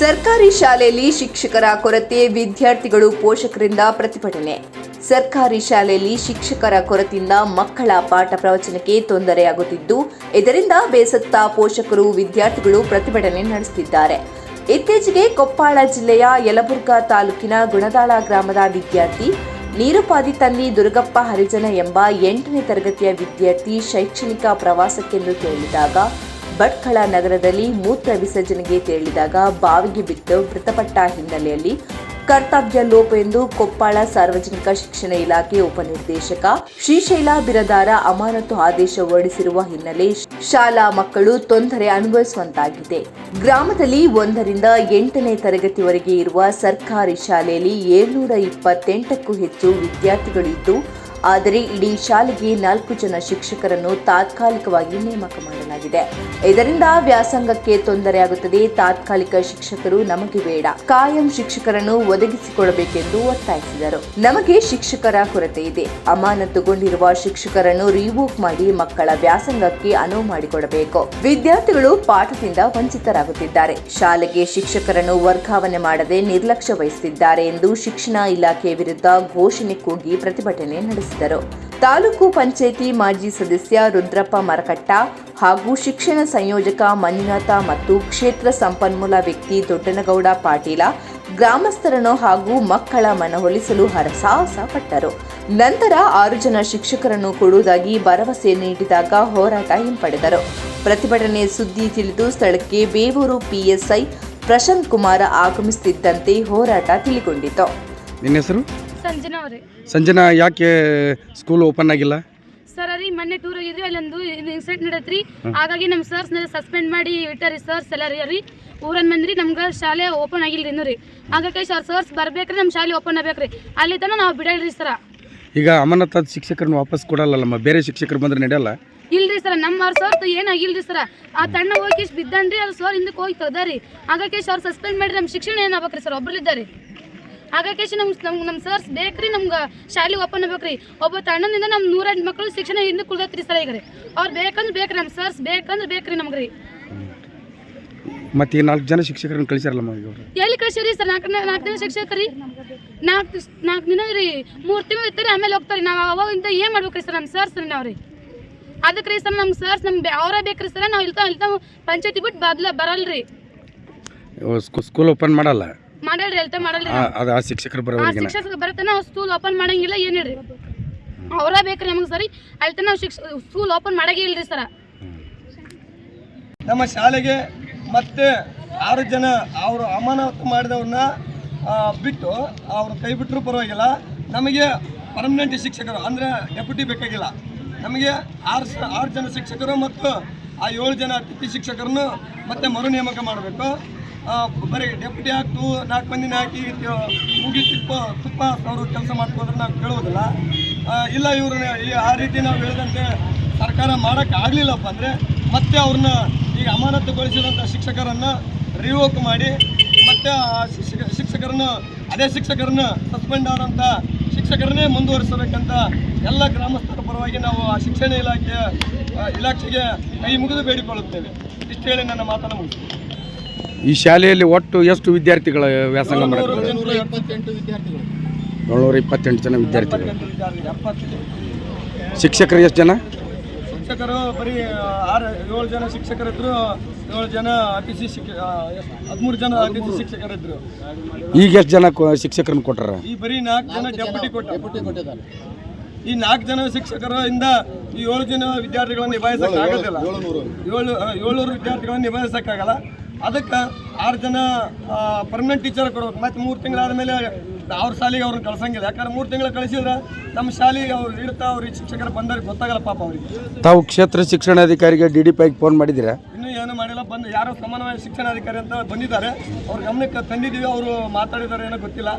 ಸರ್ಕಾರಿ ಶಾಲೆಯಲ್ಲಿ ಶಿಕ್ಷಕರ ಕೊರತೆ, ವಿದ್ಯಾರ್ಥಿಗಳು ಪೋಷಕರಿಂದ ಪ್ರತಿಭಟನೆ. ಸರ್ಕಾರಿ ಶಾಲೆಯಲ್ಲಿ ಶಿಕ್ಷಕರ ಕೊರತೆಯಿಂದ ಮಕ್ಕಳ ಪಾಠ ಪ್ರವಚನಕ್ಕೆ ತೊಂದರೆಯಾಗುತ್ತಿದ್ದು, ಇದರಿಂದ ಬೇಸತ್ತ ಪೋಷಕರು, ವಿದ್ಯಾರ್ಥಿಗಳು ಪ್ರತಿಭಟನೆ ನಡೆಸುತ್ತಿದ್ದಾರೆ. ಇತ್ತೀಚೆಗೆ ಕೊಪ್ಪಾಳ ಜಿಲ್ಲೆಯ ಯಲಬುರ್ಗಾ ತಾಲೂಕಿನ ಗುಣದಾಳ ಗ್ರಾಮದ ವಿದ್ಯಾರ್ಥಿ ನೀರುಪಾದಿ ತನ್ನಿ ದುರ್ಗಪ್ಪ ಹರಿಜನ ಎಂಬ ಎಂಟನೇ ತರಗತಿಯ ವಿದ್ಯಾರ್ಥಿ ಶೈಕ್ಷಣಿಕ ಪ್ರವಾಸಕ್ಕೆಂದು ತೆರಳಿದಾಗ ಭಟ್ಕಳ ನಗರದಲ್ಲಿ ಮೂತ್ರ ವಿಸರ್ಜನೆಗೆ ತೆರಳಿದಾಗ ಬಾವಿಗೆ ಬಿದ್ದು ಮೃತಪಟ್ಟ ಹಿನ್ನೆಲೆಯಲ್ಲಿ ಕರ್ತವ್ಯ ಲೋಪ ಎಂದು ಕೊಪ್ಪಳ ಸಾರ್ವಜನಿಕ ಶಿಕ್ಷಣ ಇಲಾಖೆ ಉಪನಿರ್ದೇಶಕ ಶ್ರೀಶೈಲ ಬಿರದಾರ ಅಮಾನತು ಆದೇಶ ಹೊರಡಿಸಿರುವ ಹಿನ್ನೆಲೆ ಶಾಲಾ ಮಕ್ಕಳು ತೊಂದರೆ ಅನುಭವಿಸುವಂತಾಗಿದೆ. ಗ್ರಾಮದಲ್ಲಿ ಒಂದರಿಂದ ಎಂಟನೇ ತರಗತಿವರೆಗೆ ಇರುವ ಸರ್ಕಾರಿ ಶಾಲೆಯಲ್ಲಿ ಏಳ್ನೂರ ಇಪ್ಪತ್ತೆಂಟಕ್ಕೂ ಹೆಚ್ಚು ವಿದ್ಯಾರ್ಥಿಗಳಿದ್ದು ಆದರೆ ಇಡೀ ಶಾಲೆಗೆ ನಾಲ್ಕು ಜನ ಶಿಕ್ಷಕರನ್ನು ತಾತ್ಕಾಲಿಕವಾಗಿ ನೇಮಕ ಮಾಡಲಾಗಿದೆ. ಇದರಿಂದ ವ್ಯಾಸಂಗಕ್ಕೆ ತೊಂದರೆಯಾಗುತ್ತದೆ. ತಾತ್ಕಾಲಿಕ ಶಿಕ್ಷಕರು ನಮಗೆ ಬೇಡ. ಕಾಯಂ ಶಿಕ್ಷಕರನ್ನು ಒದಗಿಸಿಕೊಡಬೇಕೆಂದು ಒತ್ತಾಯಿಸಿದರು. ನಮಗೆ ಶಿಕ್ಷಕರ ಕೊರತೆ ಇದೆ. ಅಮಾನತುಗೊಂಡಿರುವ ಶಿಕ್ಷಕರನ್ನು ರಿವೋಕ್ ಮಾಡಿ ಮಕ್ಕಳ ವ್ಯಾಸಂಗಕ್ಕೆ ಅನುವು ಮಾಡಿಕೊಡಬೇಕು. ವಿದ್ಯಾರ್ಥಿಗಳು ಪಾಠದಿಂದ ವಂಚಿತರಾಗುತ್ತಿದ್ದಾರೆ. ಶಾಲೆಗೆ ಶಿಕ್ಷಕರನ್ನು ವರ್ಗಾವಣೆ ಮಾಡದೆ ನಿರ್ಲಕ್ಷ್ಯ ವಹಿಸುತ್ತಿದ್ದಾರೆ ಎಂದು ಶಿಕ್ಷಣ ಇಲಾಖೆ ವಿರುದ್ಧ ಘೋಷಣೆ ಕೂಗಿ ಪ್ರತಿಭಟನೆ ನಡೆಸಿದರು. ತಾಲೂಕು ಪಂಚಾಯಿತಿ ಮಾಜಿ ಸದಸ್ಯ ರುದ್ರಪ್ಪ ಮರಕಟ್ಟ ಹಾಗೂ ಶಿಕ್ಷಣ ಸಂಯೋಜಕ ಮಂಜುನಾಥ ಮತ್ತು ಕ್ಷೇತ್ರ ಸಂಪನ್ಮೂಲ ವ್ಯಕ್ತಿ ದೊಡ್ಡನಗೌಡ ಪಾಟೀಲ, ಗ್ರಾಮಸ್ಥರನ್ನು ಹಾಗೂ ಮಕ್ಕಳ ಮನವೊಲಿಸಲು ಹರಸಾಹಸ ಪಟ್ಟರು. ನಂತರ ಆರು ಜನ ಶಿಕ್ಷಕರನ್ನು ಕೊಡುವುದಾಗಿ ಭರವಸೆ ನೀಡಿದಾಗ ಹೋರಾಟ ಹಿಂಪಡೆದರು. ಪ್ರತಿಭಟನೆ ಸುದ್ದಿ ತಿಳಿದು ಸ್ಥಳಕ್ಕೆ ಬೇವೂರು ಪಿಎಸ್ಐ ಪ್ರಶಾಂತ್ ಕುಮಾರ ಆಗಮಿಸುತ್ತಿದ್ದಂತೆ ಹೋರಾಟ ತಿಳಿಗೊಂಡಿತು. ಸಂಜನಾ ಅವ್ರಿ. ಸಂಜನಾ ಯಾಕೆ ಸ್ಕೂಲ್ ಓಪನ್ ಆಗಿಲ್ಲ? ಸರ್ ರೀ ಮೊನ್ನೆ ಟೂರ್ ಹೋಗಿದ್ವಿ ಅಲ್ಲೊಂದು ಇನ್ಸಿಡೆಂಟ್ ನಡೆತ್ರಿ. ಹಾಗಾಗಿ ನಮ್ಮ ಸರ್ಸ್ ಸಸ್ಪೆಂಡ್ ಮಾಡಿ ಇಟ್ಟಾರಿ ಸರ್ಸ್ ಎಲ್ಲ ರೀ ರೀ ಊರನ್ ಮಂದ್ರಿ ನಮ್ಗೆ ಶಾಲೆ ಓಪನ್ ಆಗಿಲ್ರಿ ಇನ್ನೂ ರೀ ಹಾಗಾಗಿ ಸರ್ ಸರ್ಸ್ ಬರ್ಬೇಕ್ರಿ ನಮ್ಮ ಶಾಲೆ ಓಪನ್ ಆಗ್ಬೇಕ್ರಿ. ಅಲ್ಲಿ ತನಕ ನಾವು ಬಿಡಲ್ರಿ ಸರ ಈಗ ಅಮಾನತಾದ ಶಿಕ್ಷಕರನ್ನ ವಾಪಸ್ ಕೊಡಲ್ಲಮ್ಮ ಬೇರೆ ಶಿಕ್ಷಕರು ಬಂದ್ರೆ ನಡೆಯಲ್ಲ? ಇಲ್ರಿ ಸರ್ ನಮ್ಮ ಅವ್ರ ಸರ್ ಏನಾಗಿಲ್ರಿ ಸರ್ ಆ ತಣ್ಣ ಹೋಗಿ ಬಿದ್ದನ್ರಿ ಅದು ಸರ್ ಹಿಂದಕ್ಕೆ ಹೋಗಿ ತೆಗ್ದಾರಿ ಹಾಗಾಗಿ ಸರ್ ಸಸ್ಪೆಂಡ್ ಮಾಡಿ ನಮ್ಮ ಶಿಕ್ಷಣ ಏನಾಗ್ಬೇಕ್ರಿ ಸರ್ ಒಬ್ರಲ್ಲಿದ್ದಾರೆ. ಹಾಗಾಗಿ ನಮ್ಮ ನಮ್ಗೆ ನಮ್ಮ ಸರ್ಸ್ ಬೇಕ್ರಿ ನಮ್ಗೆ ಶಾಲೆ ಓಪನ್ ಆಗ್ಬೇಕ್ರಿ. ಒಬ್ಬ ತಣ್ಣನಿಂದ ನಮ್ಮ ನೂರೆಂಟು ಮಕ್ಕಳು ಶಿಕ್ಷಣ ಹಿಂದೆ ಕುಳ್ದತ್ರಿ ಸರ್ ಈಗ ರೀ ಅವ್ರು ಬೇಕಂದ್ರೆ ಬೇಕ್ರಿ ನಮ್ಮ ಸರ್ಸ್ ಬೇಕಂದ್ರೆ ಬೇಕ್ರಿ ನಮ್ಗೆ ರೀ ಮತ್ತೆ ಈ ನಾಲ್ಕು ಜನ ಶಿಕ್ಷಕರನ್ನ ಕಳಿಸಾರಲ್ಲ ಎಲ್ಲಿ ಕಳಿಸಿರಿ ಸರ್? ನಾಲ್ಕು ನಾಲ್ಕು ದಿನ ಶಿಕ್ಷಕರಿ? ನಾಲ್ಕು ನಾಲ್ಕು ದಿನ ರೀ ಮೂರು ತಿಂಗಳು ಇರ್ತಾರೆ ಆಮೇಲೆ ಹೋಗ್ತಾರೆ. ನಾವು ಅವಾಗಿಂದ ಏನು ಮಾಡ್ಬೇಕ್ರಿ ಸರ್ ನಮ್ಮ ಸರ್ಸ್ ರೀ ನಾವು ರೀ ಅದಕ್ಕೆ ರೀ ಸರ್ ನಮ್ಮ ಸರ್ಸ್ ನಮ್ಮ ಅವರೇ ಬೇಕ್ರಿ ಸರ್ ನಾವು ಇಲ್ತಾ ಇಲ್ತಾ ಪಂಚಾಯತಿ ಬಿಟ್ಟು ಬದಲ ಬರಲ್ರಿ. ಸ್ಕೂಲ್ ಓಪನ್ ಮಾಡಲ್ಲ? ಮಾಡಲ್ರಿ ಇಲ್ತಾ ಮಾಡಲ್ರಿ. ಆ- ಅದು ಆ ಶಿಕ್ಷಕರು ಆ ಬರೋವರೆಗಿನ ಶಿಕ್ಷಕ ಬರುತ್ತೆ ನಾವು ಸ್ಕೂಲ್ ಓಪನ್ ಮಾಡಂಗಿಲ್ಲ ಏನಿಲ್ರಿ ಅವರೇ ಬೇಕ್ರಿ ನಮಗೆ ಸರಿ ಅಲ್ತ ನಾವು ಶಿಕ್ಷ ಸ್ಕೂಲ್ ಓಪನ್ ಮಾಡಂಗೇ ಇಲ್ರಿ ಸರ. ನಮ್ಮ ಶಾಲೆಗೆ ಮತ್ತೆ ಆರು ಜನ ಅವರು ಅಮಾನತು ಮಾಡಿದವ್ರನ್ನ ಆ, ಬಿಟ್ಟು ಅವರು ಕೈ ಬಿಟ್ಟರು ಪರವಾಗಿಲ್ಲ. ನಮಗೆ ಪರ್ಮನೆಂಟ್ ಶಿಕ್ಷಕರು ಅಂದ್ರೆ ಡೆಪ್ಯೂಟಿ ಬೇಕಾಗಿಲ್ಲ. ನಮಗೆ ಆರು ಸ- ಆರು ಜನ ಶಿಕ್ಷಕರು ಮತ್ತು ಆ ಏಳು ಜನ ಅತಿಥಿ ಶಿಕ್ಷಕರನ್ನು ಮತ್ತೆ ಮರು ನೇಮಕ ಮಾಡಬೇಕು. ಬರೀ ಡೆಪ್ಯೂಟಿ ಹಾಕ್ತು ನಾಲ್ಕು ಮಂದಿನ ಹಾಕಿ ಮುಗಿ ತುಪ್ಪ ತುಪ್ಪ ಅವರು ಕೆಲಸ ಮಾಡ್ಕೋದ್ರೆ ನಾವು ಕೇಳುವುದಿಲ್ಲ ಇಲ್ಲ ಇವ್ರನ್ನ ಆ ರೀತಿ ನಾವು ಹೇಳಿದಂತೆ ಸರ್ಕಾರ ಮಾಡೋಕ್ಕೆ ಆಗಲಿಲ್ಲಪ್ಪ ಅಂದರೆ ಮತ್ತೆ ಅವ್ರನ್ನ ಈಗ ಅಮಾನತುಗೊಳಿಸಿದಂಥ ಶಿಕ್ಷಕರನ್ನು ರಿವೋಕ್ ಮಾಡಿ, ಮತ್ತೆ ಆ ಶಿಕ್ಷಕ ಶಿಕ್ಷಕರನ್ನು, ಅದೇ ಶಿಕ್ಷಕರನ್ನ ಸಸ್ಪೆಂಡ್ ಆದಂಥ ಶಿಕ್ಷಕರನ್ನೇ ಮುಂದುವರಿಸಬೇಕಂತ ಎಲ್ಲ ಗ್ರಾಮಸ್ಥರ ಪರವಾಗಿ ನಾವು ಆ ಶಿಕ್ಷಣ ಇಲಾಖೆಯ ಇಲಾಖೆಗೆ ಕೈ ಮುಗಿದು ಬೇಡಿಕೊಳ್ಳುತ್ತೇವೆ. ಇಷ್ಟು ಹೇಳಿ ನನ್ನ ಮಾತನ್ನು ಮುಗಿಸ್ತೇನೆ. ಈ ಶಾಲೆಯಲ್ಲಿ ಒಟ್ಟು ಎಷ್ಟು ವಿದ್ಯಾರ್ಥಿಗಳ ವ್ಯಾಸಂಗ ಮಾಡ್ತಾರೆ? ಏಳ್ನೂರ ಇಪ್ಪತ್ತೆಂಟು ಜನ ವಿದ್ಯಾರ್ಥಿಗಳು. ಶಿಕ್ಷಕರು ಎಷ್ಟು ಜನ? ಶಿಕ್ಷಕರು ಬರೀ ಆರು ಏಳು ಜನ ಶಿಕ್ಷಕರಿದ್ರು ಏಳು ಜನ ಅತಿಥಿ ಶಿಕ್ಷಕ ಹದಿಮೂರು ಜನ ಅತಿಥಿ ಶಿಕ್ಷಕರಿದ್ರು ಈಗ ಎಷ್ಟು ಜನ ಶಿಕ್ಷಕರನ್ನು ಕೊಟ್ಟರ? ಈ ಬರೀ ನಾಲ್ಕು ಜನ ಡೆಪ್ಯೂಟಿ ಕೊಟ್ಟ. ಈ ನಾಲ್ಕು ಜನ ಶಿಕ್ಷಕರ ಇಂದ ಈ ಏಳು ಜನ ವಿದ್ಯಾರ್ಥಿಗಳನ್ನು ನಿಭಾಯಿಸಕ್ಕೆ ಆಗೋದಿಲ್ಲ ಏಳು ಏಳ್ನೂರು ವಿದ್ಯಾರ್ಥಿಗಳನ್ನು ನಿಭಾಯಿಸಕ್ಕಾಗಲ್ಲ. ಅದಕ್ಕೆ ಆರು ಜನ ಪರ್ಮನೆಂಟ್ ಟೀಚರ್ ಕೊಡ್ಬೇಕು. ಮತ್ತೆ ಮೂರು ತಿಂಗಳಾದ ಮೇಲೆ ಅವ್ರ ಶಾಲೆಗೆ ಅವ್ರನ್ನ ಕಳ್ಸಂಗಿಲ್ಲ. ಯಾಕಂದ್ರೆ ಮೂರು ತಿಂಗಳು ಕಳಿಸಿದ್ರೆ ನಮ್ಮ ಶಾಲೆಗೆ ಅವ್ರು ಇಡ್ತಾ ಅವ್ರಿಗೆ ಶಿಕ್ಷಕರು ಬಂದವ್ರಿಗೆ ಗೊತ್ತಾಗಲ್ಲ ಪಾಪ ಅವ್ರಿಗೆ. ತಾವು ಕ್ಷೇತ್ರ ಶಿಕ್ಷಣಾಧಿಕಾರಿಗೆ ಡಿ ಡಿ ಪೈಗೆ ಫೋನ್ ಮಾಡಿದ್ದೀರಾ? ಇನ್ನೂ ಏನು ಮಾಡಿಲ್ಲ. ಬಂದು ಯಾರೋ ಸಮಾನವಾದ ಶಿಕ್ಷಣಾಧಿಕಾರಿ ಅಂತ ಬಂದಿದ್ದಾರೆ. ಅವ್ರ ಗಮನಕ್ಕೆ ತಂದಿದ್ದೀವಿ ಅವರು ಮಾತಾಡಿದ್ದಾರೆ ಏನೋ ಗೊತ್ತಿಲ್ಲ.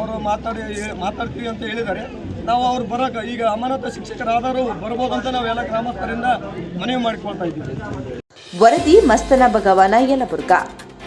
ಅವರು ಮಾತಾಡಿ ಮಾತಾಡ್ತೀವಿ ಅಂತ ಹೇಳಿದ್ದಾರೆ. ನಾವು ಅವ್ರು ಬರೋಕೆ ಈಗ ಅಮಾನತ ಶಿಕ್ಷಕರಾದರೂ ಬರ್ಬೋದು ಅಂತ ನಾವು ಎಲ್ಲ ಗ್ರಾಮಸ್ಥರಿಂದ ಮನವಿ ಮಾಡಿಕೊಳ್ತಾ ಇದ್ದೀವಿ. ವರದಿ ಮಸ್ತನ ಭಗವಾನ ಯಲಬುರ್ಗಾ.